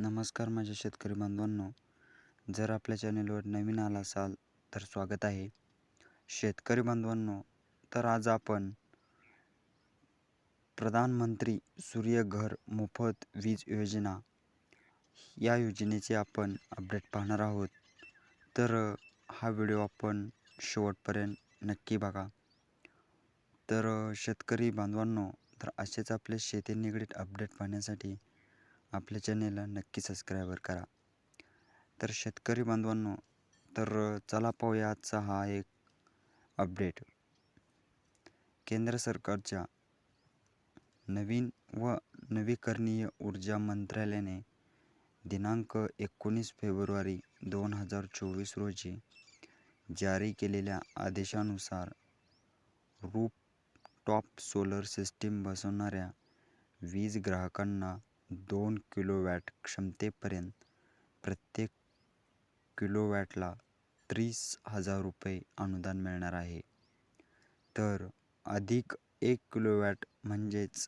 नमस्कार माझ्या शेतकरी बांधवांनो. जर आपल्या चॅनेलवर नवीन आला असाल तर स्वागत आहे. शेतकरी बांधवांनो तर आज आपण प्रधानमंत्री सूर्यघर मोफत वीज योजना या योजनेचे आपण अपडेट पाहणार आहोत. तर हा व्हिडिओ आपण शेवटपर्यंत नक्की बघा. तर शेतकरी बांधवांनो तर असेच आपले शेती निगडीत अपडेट पाहण्यासाठी आपल्या चॅनेलला नक्की सबस्क्राईबर करा. तर शेतकरी बांधवांनो तर चला पाहूया आजचा हा एक अपडेट केंद्र सरकारच्या नवीन व नवीकरणीय ऊर्जा मंत्रालयाने दिनांक एकोणीस फेब्रुवारी दोन हजार चोवीस रोजी जारी केलेल्या आदेशानुसार रूप टॉप सोलर सिस्टीम बसवणाऱ्या वीज ग्राहकांना दोन किलोवॅट क्षमतेपर्यंत प्रत्येक किलोवॅटला तीस हजार रुपये अनुदान मिळणार आहे. तर अधिक एक किलोवॅट म्हणजेच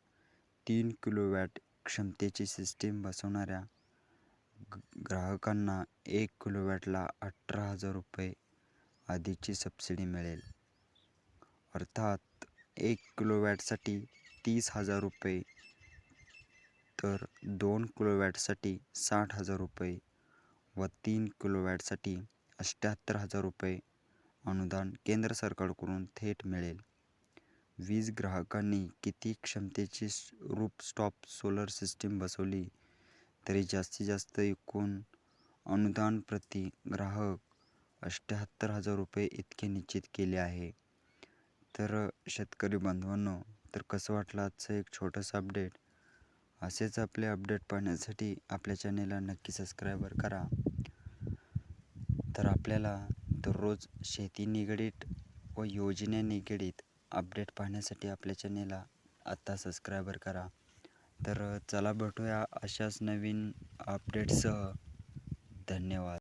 तीन किलोवॅट क्षमतेची सिस्टीम बसवणाऱ्या ग्राहकांना एक किलोवॅटला अठरा हजार रुपये आधीची सबसिडी मिळेल. अर्थात एक किलोवॅटसाठी तीस हजार रुपये तर दोन किलोवॅटसाठी साठ हजार रुपये व तीन किलोवॅटसाठी अठ्ठ्याहत्तर हजार रुपये अनुदान केंद्र सरकारकडून थेट मिळेल. वीज ग्राहकांनी किती क्षमतेची रूपस्टॉप सोलर सिस्टीम बसवली तरी जास्तीत जास्त एकूण अनुदान प्रति ग्राहक अठ्ठ्याहत्तर हजार रुपये इतके निश्चित केले आहे. तर शेतकरी बांधवांनो तर कसं वाटलं आजचं एक छोटंसं अपडेट असेच आपले अपडेट पाहण्यासाठी आपल्या चॅनेलला नक्की सबस्क्रायबर करा. तर आपल्याला दररोज शेती निगडीत व योजने निगडीत अपडेट पाहण्यासाठी आपल्या चॅनेलला आत्ता सबस्क्रायबर करा. तर चला भेटूया अशाच नवीन अपडेटसह धन्यवाद.